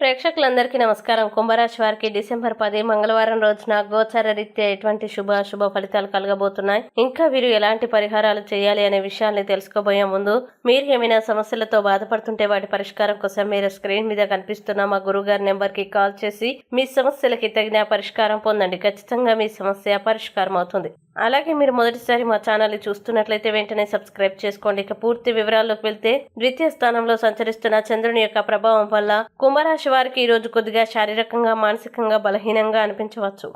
ప్రేక్షకులందరికీ నమస్కారం. కుంభరాశి వారికి డిసెంబర్ పది మంగళవారం రోజున గోచార రీత్యా ఎటువంటి శుభ శుభ ఫలితాలు కలగబోతున్నాయి? ఇంకా వీరు ఎలాంటి పరిహారాలు చేయాలి అనే విషయాల్ని తెలుసుకోబోయే ముందు మీరు ఏమైనా సమస్యలతో బాధపడుతుంటే వాటి పరిష్కారం కోసం మీరు స్క్రీన్ మీద కనిపిస్తున్న మా గురుగారి నెంబర్ కాల్ చేసి మీ సమస్యలకి తగిన పరిష్కారం పొందండి. ఖచ్చితంగా మీ సమస్య పరిష్కారం అవుతుంది అలాగే మీరు మొదటిసారి మా ఛానల్ని చూస్తున్నట్లయితే వెంటనే సబ్స్క్రైబ్ చేసుకోండి. ఇక పూర్తి వివరాల్లోకి వెళ్తే ద్వితీయ స్థానంలో సంచరిస్తున్న చంద్రుని యొక్క ప్రభావం వల్ల కుంభరాశి వారికి ఈ రోజు కొద్దిగా శారీరకంగా మానసికంగా బలహీనంగా అనిపించవచ్చు.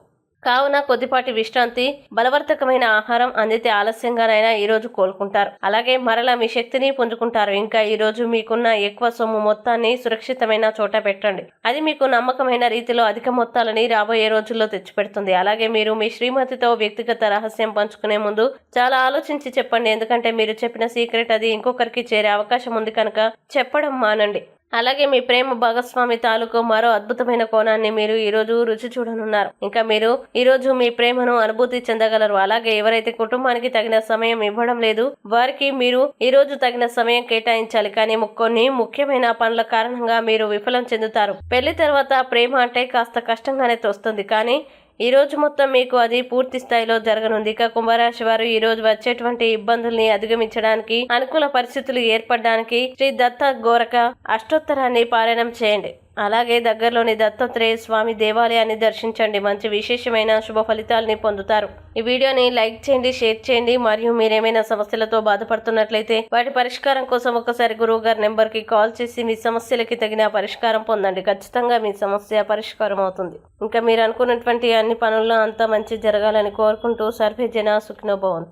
కావున కొద్దిపాటి విశ్రాంతి బలవర్ధకమైన ఆహారం అందితే ఆలస్యంగానైనా ఈ రోజు కోలుకుంటారు. అలాగే మరలా మీ శక్తిని పుంజుకుంటారు. ఇంకా ఈ రోజు మీకున్న ఎక్కువ సొమ్ము మొత్తాన్ని సురక్షితమైన చోట పెట్టండి. అది మీకు నమ్మకమైన రీతిలో అధిక మొత్తాలని రాబోయే రోజుల్లో తెచ్చిపెడుతుంది. అలాగే మీరు మీ శ్రీమతితో వ్యక్తిగత రహస్యం పంచుకునే ముందు చాలా ఆలోచించి చెప్పండి. ఎందుకంటే మీరు చెప్పిన సీక్రెట్ అది ఇంకొకరికి చేరే అవకాశం ఉంది కనుక చెప్పడం మానండి. అలాగే మీ ప్రేమ భాగస్వామి తాలూకు మరో అద్భుతమైన కోణాన్ని మీరు ఈరోజు రుచి చూడనున్నారు. ఇంకా మీరు ఈరోజు మీ ప్రేమను అనుభూతి చెందగలరు. అలాగే ఎవరైతే కుటుంబానికి తగిన సమయం ఇవ్వడం లేదు వారికి మీరు ఈ రోజు తగిన సమయం కేటాయించాలి. కానీ కొన్ని ముఖ్యమైన పనుల కారణంగా మీరు విఫలం చెందుతారు. పెళ్ళి తర్వాత ప్రేమ అంటే కాస్త కష్టంగానే తోస్తుంది. కానీ ఈరోజు మొత్తం మీకు అది పూర్తి స్థాయిలో జరగనుంది. ఇక కుంభరాశి వారు ఈ రోజు వచ్చేటువంటి ఇబ్బందుల్ని అధిగమించడానికి అనుకూల పరిస్థితులు ఏర్పడడానికి శ్రీ దత్త గోరక అష్టోత్తరాన్ని పారాయణం చేయండి. అలాగే దగ్గరలోని దత్తాత్రేయ స్వామి దేవాలయాన్ని దర్శించండి. మంచి విశేషమైన శుభ ఫలితాలని పొందుతారు. ఈ వీడియోని లైక్ చేయండి షేర్ చేయండి. మరియు మీరేమైనా సమస్యలతో బాధపడుతున్నట్లయితే వాటి పరిష్కారం కోసం ఒకసారి గురువు గారి నెంబర్కి కాల్ చేసి మీ సమస్యలకి తగిన పరిష్కారం పొందండి. ఖచ్చితంగా మీ సమస్య పరిష్కారం అవుతుంది. ఇంకా మీరు అనుకున్నటువంటి అన్ని పనుల్లో అంతా మంచి జరగాలని కోరుకుంటూ సర్వే జన సుఖినోభవంతు